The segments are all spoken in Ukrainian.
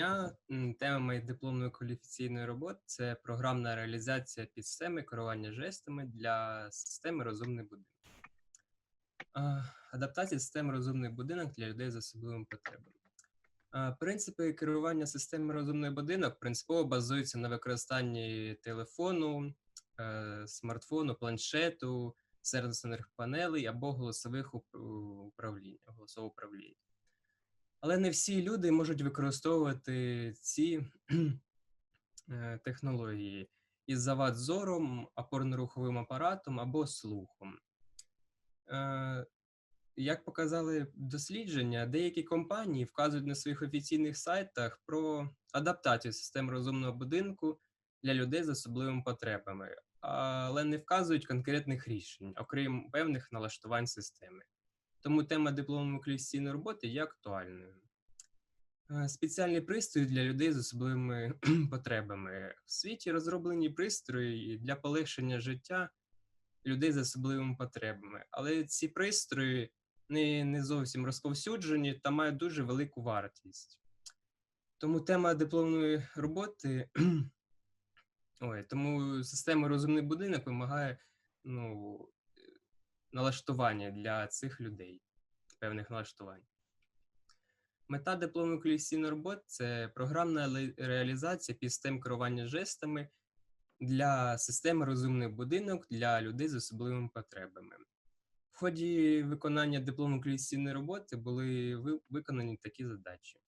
дня. М, Тема моєї дипломної кваліфікаційної роботи це програмна реалізація підсистеми керування жестами для системи розумний будинок. Адаптація системи розумний будинок для людей з особливими потребами. Принципи керування системи розумний будинок принципово базуються на використанні телефону, е, смартфону, планшету, сервісних панелей або голосових управлінь, голосового управління. Але не всі люди можуть використовувати ці е, технології із завад зором, опорно-руховим апаратом або слухом. Е, Як показали дослідження, деякі компанії вказують на своїх офіційних сайтах про адаптацію систем розумного будинку для людей з особливими потребами, але не вказують конкретних рішень, окрім певних налаштувань системи. Тому тема дипломної кваліфікаційної роботи є актуальною. Е, Спеціальні пристрої для людей з особливими потребами. В світі розроблені пристрої для полегшення життя людей з особливими потребами, але ці пристрої не, не зовсім розповсюджені та мають дуже велику вартість. Тому тема дипломної роботи, ой, тому система розумний будинок вимагає ну, налаштування для цих людей, певних налаштувань. Мета дипломної кваліфікаційної роботи це програмна реалізація підсистем керування жестами для системи розумний будинок для людей з особливими потребами. В ході виконання дипломної кваліфікаційної роботи були виконані такі задачі.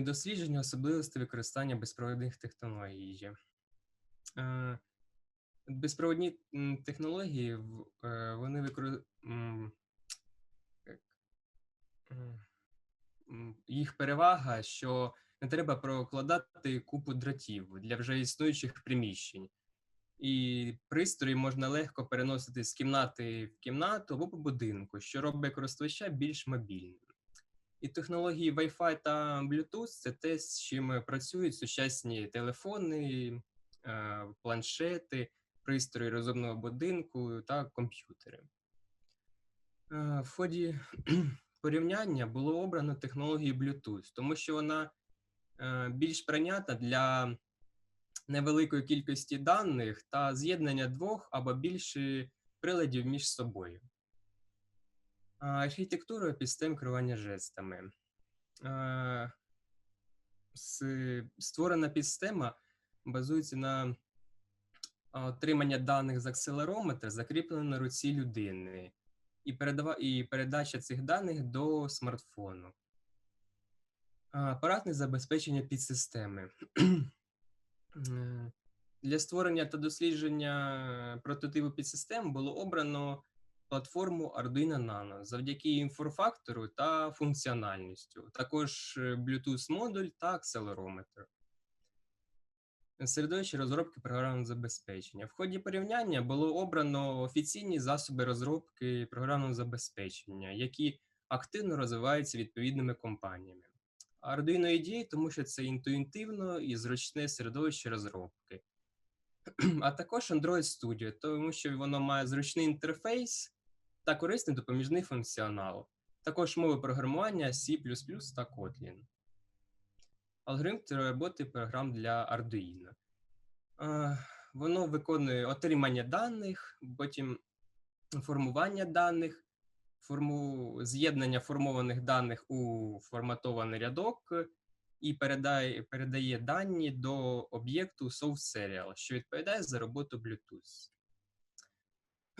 Дослідження особливостей використання безпровідних технологій. Безпровідні м, технології е, вони використовують їх перевага, що не треба прокладати купу дротів для вже існуючих приміщень. І пристрої можна легко переносити з кімнати в кімнату або по будинку, що робить користувача більш мобільним. І технології Wi-Fi та Bluetooth це те, з чим працюють сучасні телефони, е, планшети, пристрої розумного будинку та комп'ютери. Е, В ході порівняння було обрано технологію Bluetooth, тому що вона е, більш прийнятна для невеликої кількості даних та з'єднання двох або більше приладів між собою. Архітектура підсистем керування жестами. Е, Створена підсистема базується на отримання даних з акселерометра, закріплено на руці людини, і, передава, і передача цих даних до смартфону. Апаратне забезпечення підсистеми. Для створення та дослідження прототипу підсистем було обрано платформу Arduino Nano завдяки її та функціональністю, також е, Bluetooth-модуль та акселерометр. Середовище розробки програмного забезпечення. В ході порівняння було обрано офіційні засоби розробки програмного забезпечення, які активно розвиваються відповідними компаніями. Arduino IDE, тому що це інтуїтивно і зручне середовище розробки. А також Android Studio, тому що воно має зручний інтерфейс та корисний допоміжний функціонал. Також мови програмування C та Kotlin. Алгоритм роботи програм для Arduino. Е, Воно виконує отримання даних, потім формування даних, форму... з'єднання формованих даних у форматований рядок і передає, передає дані до об'єкту SoftSerial, що відповідає за роботу Bluetooth.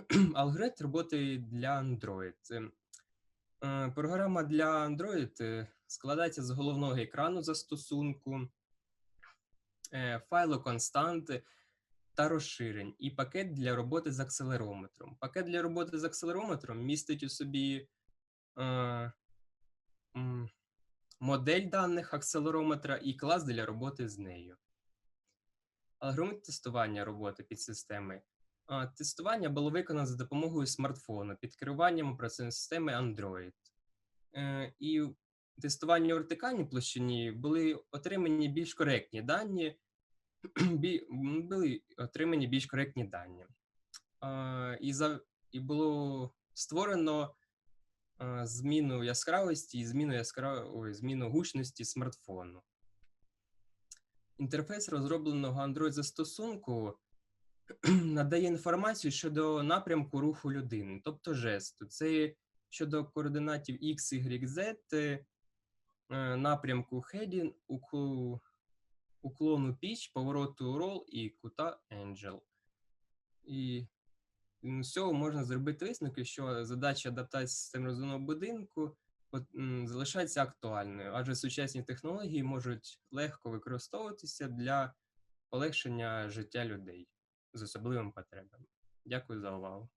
Алгоритм роботи для Android. Е, Програма для Android е, складається з головного екрану застосунку, е, файлу константи та розширень, і пакет для роботи з акселерометром. Пакет для роботи з акселерометром містить у собі модель даних акселерометра і клас для роботи з нею. Алгоритм тестування роботи підсистеми. А, Тестування було виконано за допомогою смартфону під керуванням операційної системи Android. Е, І в тестуванні у вертикальній площині були отримані більш коректні дані, були отримані більш коректні дані. І, за, і було створено зміну яскравості і зміну яскра... Ой, зміну гучності смартфону. Інтерфейс розробленого Android застосунку надає інформацію щодо напрямку руху людини, тобто жесту. Це щодо координатів X, Y, Z, е, е, напрямку heading, уклону pitch, повороту roll і кута angel. І з цього можна зробити висновки, що задача адаптації систем розумного будинку залишається актуальною, адже сучасні технології можуть легко використовуватися для полегшення життя людей з особливими потребами. Дякую за увагу.